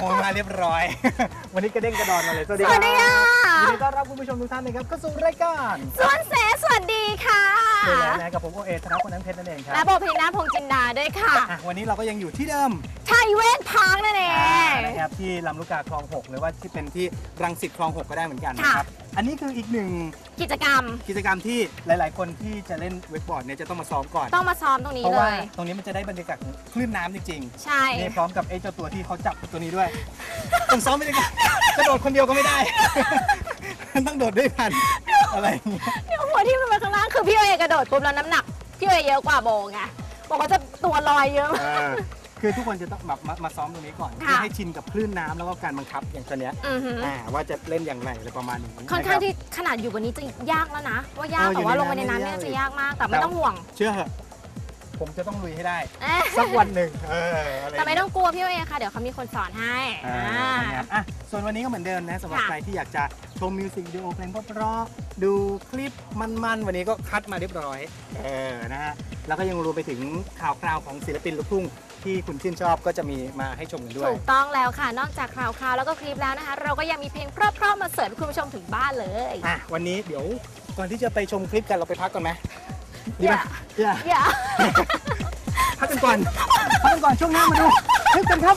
โอ้มาเรียบร้อย วันนี้กระเด้งกระดอนมาเลย สวัสดีสวัสดีค่ะยินดีต้อนรับคุณผู้ชมทุกท่านนะครับเข้าสู่รายการ สวนเสสวัสดีค่ะ เจอแล้วนะกับผมโอเอธนพลน้ำเพชรนั่นเองครัและบโบพีนาพงษ์จินดาด้วยค่ะ อะ วันนี้เราก็ยังอยู่ที่เดิมชัยเวทพาร์คนั่นเอง นะครับที่ลำลูกกาคลอง 6 หรือว่าที่เป็นที่รังสิตคลอง 6 ก็ได้เหมือนกันนะครับ อันนี้คืออีกหนึ่งกิจกรรม กิจกรรมที่หลาย ๆ คนที่จะเล่นเวกบอร์ดเนี่ยจะต้องมาซ้อมก่อน ต้องมาซ้อมตรงนี้เพราะเลว่าย ตรงนี้มันจะได้บรรยากาศของคลื่นน้ำจริงใช่ๆนี่พร้อมกับไอ้เจ้าตัวที่เขาจับตัวนี้ด้วยต้องซ้อมไปเลยกันกระโดดคนเดียวก็ไม่ได้ต้องโดดด้วยกันอะไรอย่างเงี้ยเดี๋ยวหัวที่มันไปข้างล่าง คือพี่เอกระโดดปุ๊บแล้วน้ำหนักพี่เอเยอะกว่าโบไงบอกว่าจะตัวลอยเยอะเออคือทุกคนจะต้องแบบมามาซ้อมตรงนี้ก่อนค่ะ เพื่อให้ชินกับคลื่นน้ำแล้วก็การบังคับอย่างตัวเนี้ยอือหืออ่าว่าจะเล่นอย่างไรอะไรประมาณนี้ค่อนข้างะรับ ที่ขนาดอยู่บนนี้จะยากแล้วนะ ว่ายากเอออยู่แต่ว่าในลงไปในน้ำน้ำเนี่ยเนี่ยจะยากยากมากแต่ไม่ต้องห่วงเชื่อเหอะผมจะต้องลุยให้ได้ เอ๊ะสักวันหนึ่งเอออะไรแต่ไม่ต้องกลัวพี่เอค่ะเดี๋ยวเขามีคนสอนให้อ่า อ่านะครับอะส่วนวันนี้ก็เหมือนเดิมนะสำหรับค่ะ ใครที่อยากจะ ชมมิวสิกวิดีโอเพลงเพราะๆดูคลิปมันๆ วันนี้ก็คัดมาเรียบร้อย เออ นะฮะ แล้วก็ยังรวมไปถึงข่าวคราวของศิลปินลูกทุ่งที่คุณชื่นชอบก็จะมีมาให้ชมกันด้วย ถูกต้องแล้วค่ะ นอกจากคราวคราวๆแล้วก็คลิปแล้วนะคะ เราก็ยังมีเพลงเพราะๆมาเสิร์ฟให้คุณผู้ชมถึงบ้านเลย อะ วันนี้เดี๋ยวก่อนที่จะไปชมคลิปกันเราไปพักก่อนไหมดีไหมอย่าอย่าอย่าพักกันก่อน พักกันก่อนช่วงหน้ามาดูคลิปกันครับ